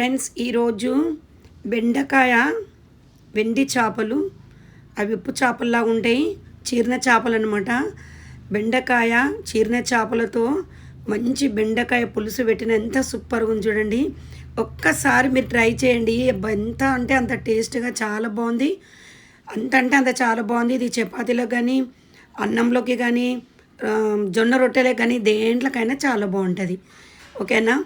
Friends ఈరోజు బెండకాయ వెండి చేపలు. అవి ఉప్పు చేపల్లా ఉంటాయి చీరిన చేపలు అనమాట బెండకాయ చీరిన చేపలతో మంచి బెండకాయ పులుసు పెట్టిన ఎంత సూపర్గా ఉంది చూడండి. ఒక్కసారి మీరు ట్రై చేయండి. ఎంత అంటే అంత టేస్ట్గా చాలా బాగుంది. అంత అంటే అంత చాలా బాగుంది. ఇది చపాతీలో కానీ అన్నంలోకి కానీ జొన్న రొట్టెలే కానీ దేంట్లోకైనా చాలా బాగుంటుంది. ఓకేనా?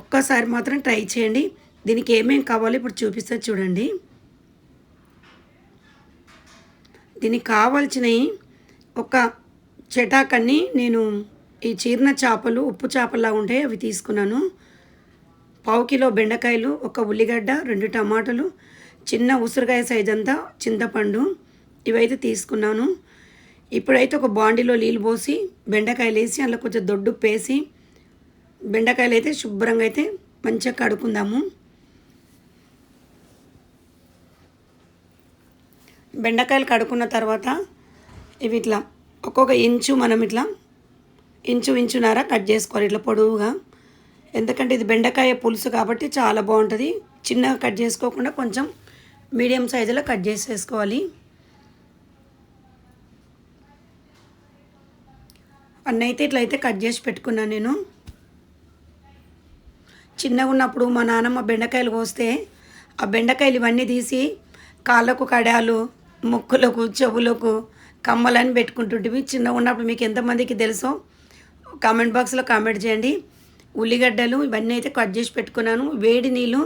ఒక్కసారి మాత్రం ట్రై చేయండి. దీనికి ఏమేమి కావాలో ఇప్పుడు చూపిస్తా చూడండి. దీనికి కావాల్సినవి ఒక చెటాకన్ని నేను ఈ చీరిన చేపలు ఉప్పు చేపల్లా ఉంటాయి అవి తీసుకున్నాను. పావు కిలో బెండకాయలు ఒక ఉల్లిగడ్డ రెండు టమాటాలు చిన్న ఉసిరికాయ సైజ్ అంతా చింతపండు ఇవైతే తీసుకున్నాను. ఇప్పుడైతే ఒక బాండీలో నీళ్ళు పోసి బెండకాయలు వేసి అందులో కొంచెం దొడ్డు పేసి బెండకాయలు అయితే శుభ్రంగా అయితే మంచిగా కడుక్కుందాము. బెండకాయలు కడుక్కున్న తర్వాత ఇవి ఇట్లా ఒక్కొక్క ఇంచు మనం ఇట్లా ఇంచు ఇంచున్నర కట్ చేసుకోవాలి ఇట్లా పొడవుగా. ఎందుకంటే ఇది బెండకాయ పులుసు కాబట్టి చాలా బాగుంటుంది. చిన్నగా కట్ చేసుకోకుండా కొంచెం మీడియం సైజులో కట్ చేసేసుకోవాలి. అన్నీ అయితే ఇట్లా అయితే కట్ చేసి పెట్టుకున్నాను నేను. చిన్నగా ఉన్నప్పుడు మా నాన్నమ్మ బెండకాయలు కోస్తే ఆ బెండకాయలు ఇవన్నీ తీసి కాళ్ళకు కడాలు ముక్కులకు చెవులకు కమ్మలని పెట్టుకుంటుంటివి. చిన్నగా ఉన్నప్పుడు మీకు ఎంతమందికి తెలుసో కామెంట్ బాక్స్లో కామెంట్ చేయండి. ఉల్లిగడ్డలు ఇవన్నీ అయితే కట్ చేసి పెట్టుకున్నాను. వేడి నీళ్ళు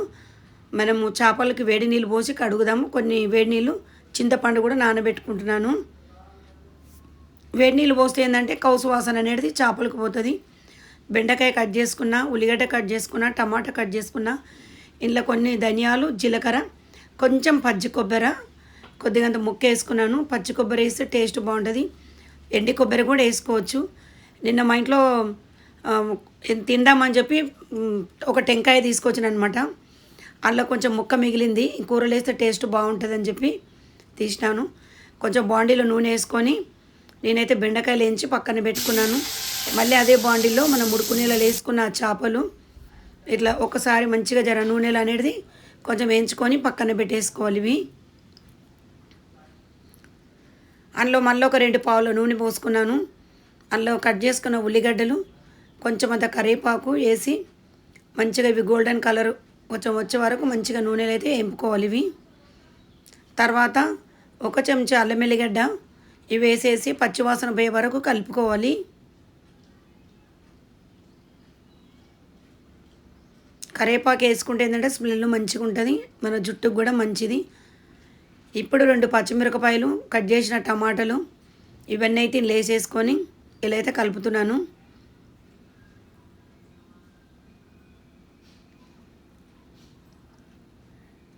మనము చేపలకి వేడి నీళ్ళు పోసి కడుగుదాము. కొన్ని వేడి నీళ్ళు చింతపండు కూడా నానబెట్టుకుంటున్నాను. వేడి నీళ్ళు పోస్తే ఏంటంటే కౌసు వాసన అనేది చేపలకు పోతుంది. బెండకాయ కట్ చేసుకున్న ఉల్లిగడ్డ కట్ చేసుకున్న టమాటా కట్ చేసుకున్న ఇందులో కొన్ని ధనియాలు జీలకర్ర కొంచెం పచ్చి కొబ్బరి కొద్దిగా ముక్క వేసుకున్నాను. పచ్చి కొబ్బరి వేస్తే టేస్ట్ బాగుంటుంది. ఎండి కొబ్బరి కూడా వేసుకోవచ్చు. నిన్న మా ఇంట్లో తిందామని చెప్పి ఒక టెంకాయ తీసుకొచ్చిన అనమాట అందులో కొంచెం ముక్క మిగిలింది. కూరలు వేస్తే టేస్ట్ బాగుంటుందని చెప్పి తీసినాను. కొంచెం బాండీలో నూనె వేసుకొని నేనైతే బెండకాయలు వేయించి పక్కన పెట్టుకున్నాను. మళ్ళీ అదే బాండీలో మనం ఉడుకు వేసుకున్న చేపలు ఇట్లా ఒకసారి మంచిగా జర నూనెలు అనేది కొంచెం వేయించుకొని పక్కన పెట్టేసుకోవాలి ఇవి. అందులో మళ్ళీ ఒక రెండు పావుల నూనె పోసుకున్నాను. అందులో కట్ చేసుకున్న ఉల్లిగడ్డలు కొంచెం అంత కరివేపాకు వేసి మంచిగా ఇవి గోల్డెన్ కలర్ కొంచెం వచ్చే వరకు మంచిగా నూనెలు అయితే వేపుకోవాలి ఇవి. తర్వాత ఒక చెంచా అల్లం వెల్లిగడ్డ ఇవి వేసేసి పచ్చివాసన పోయే వరకు కలుపుకోవాలి. కరేపాకు వేసుకుంటే ఏంటంటే స్మెల్ మంచిగా ఉంటుంది. మన జుట్టుకు కూడా మంచిది. ఇప్పుడు రెండు పచ్చిమిరపకాయలు కట్ చేసిన టమాటాలు ఇవన్నీ అయితే లేసేసుకొని ఇలా అయితే కలుపుతున్నాను.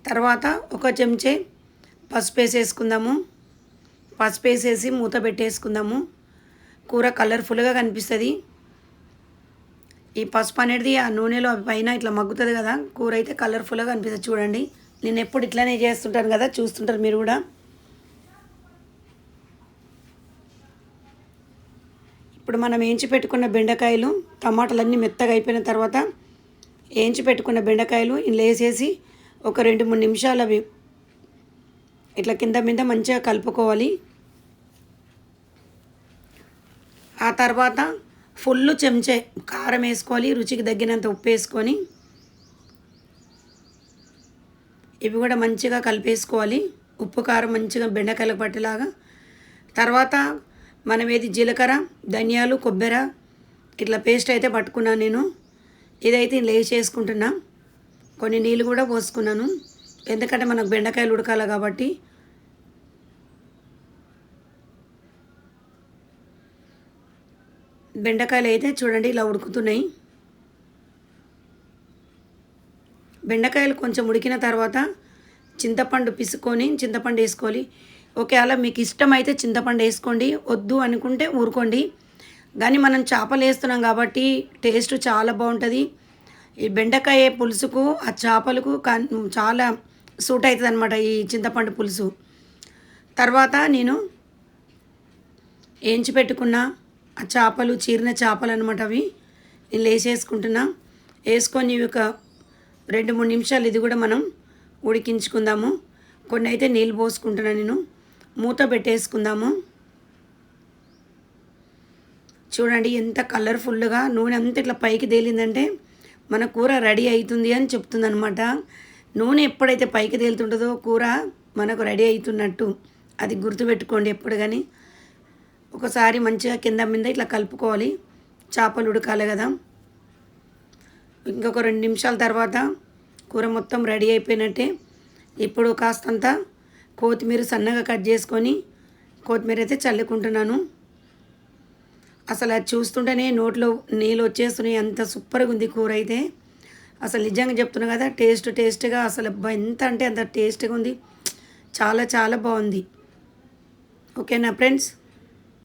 తర్వాత ఒక చెంచే పసుపు వేసేసుకుందాము. పసుపు వేసేసి మూత పెట్టేసుకుందాము. కూర కలర్ఫుల్గా కనిపిస్తుంది. ఈ పసుపు అనేది ఆ నూనెలో పైన ఇట్లా మగ్గుతుంది కదా కూర అయితే కలర్ఫుల్గా కనిపిస్తుంది. చూడండి. నేను ఎప్పుడు ఇట్లానే చేస్తుంటాను కదా చూస్తుంటారు మీరు కూడా. ఇప్పుడు మనం వేయించి పెట్టుకున్న బెండకాయలు టమాటాలన్నీ మెత్తగా అయిపోయిన తర్వాత వేయించి పెట్టుకున్న బెండకాయలు ఇందులో వేసేసి ఒక రెండు మూడు నిమిషాలు అవి ఇట్లా కింద మీద మంచిగా కలుపుకోవాలి. ఆ తర్వాత ఫుల్ చెంచే కారం వేసుకోవాలి రుచికి తగ్గినంత ఉప్పు వేసుకొని ఇవి కూడా మంచిగా కలిపేసుకోవాలి. ఉప్పు కారం మంచిగా బెండకాయలకు పట్టేలాగా. తర్వాత మనం ఏది జీలకర్ర ధనియాలు కొబ్బరి ఇట్లా పేస్ట్ అయితే పట్టుకున్నాను నేను. ఇదైతే లే చేసుకుంటున్నా కొన్ని నీళ్ళు కూడా పోసుకున్నాను. ఎందుకంటే మనకు బెండకాయలు ఉడకాలి కాబట్టి. బెండకాయలు అయితే చూడండి ఇలా ఉడుకుతున్నాయి. బెండకాయలు కొంచెం ఉడికిన తర్వాత చింతపండు పిసుకొని చింతపండు వేసుకోవాలి. ఒకవేళ మీకు ఇష్టమైతే చింతపండు వేసుకోండి వద్దు అనుకుంటే ఊరుకోండి. కానీ మనం చేపలు వేస్తున్నాం కాబట్టి టేస్ట్ చాలా బాగుంటుంది. ఈ బెండకాయ పులుసుకు ఆ చేపలకు చాలా సూట్ అవుతుంది అనమాట ఈ చింతపండు పులుసు. తర్వాత నేను వేయించి పెట్టుకున్న ఆ చేపలు చీరిన చేపలు అనమాట అవి నేను వేసేసుకుంటున్నా వేసుకొని ఇవి ఒక రెండు మూడు నిమిషాలు ఇది కూడా మనం ఉడికించుకుందాము. కొన్ని అయితే నీళ్ళు పోసుకుంటున్నాను నేను. మూత పెట్టేసుకుందాము. చూడండి ఎంత కలర్ఫుల్గా నూనె అంత ఇట్లా పైకి తేలిందంటే మన కూర రెడీ అవుతుంది అని చెప్తుంది అనమాట నూనె ఎప్పుడైతే పైకి తేలుతుంటుందో కూర మనకు రెడీ అవుతున్నట్టు. అది గుర్తుపెట్టుకోండి ఎప్పుడు కానీ. ఒకసారి మంచిగా కింద మీద ఇట్లా కలుపుకోవాలి. చేపలు ఉడకాలి కదా. ఇంకొక రెండు నిమిషాల తర్వాత కూర మొత్తం రెడీ అయిపోయినట్టే. ఇప్పుడు కాస్తంత కొత్తిమీర సన్నగా కట్ చేసుకొని కొత్తిమీర అయితే చల్లుకుంటున్నాను. అసలు అది చూస్తుంటేనే నోట్లో నీళ్ళు వచ్చేస్తున్నాయి. అంత సూపర్గా ఉంది కూర అయితే. అసలు నిజంగా చెప్తున్నా కదా టేస్ట్ టేస్ట్గా అసలు ఎంత అంటే అంత టేస్ట్గా ఉంది. చాలా చాలా బాగుంది. ఓకేనా ఫ్రెండ్స్?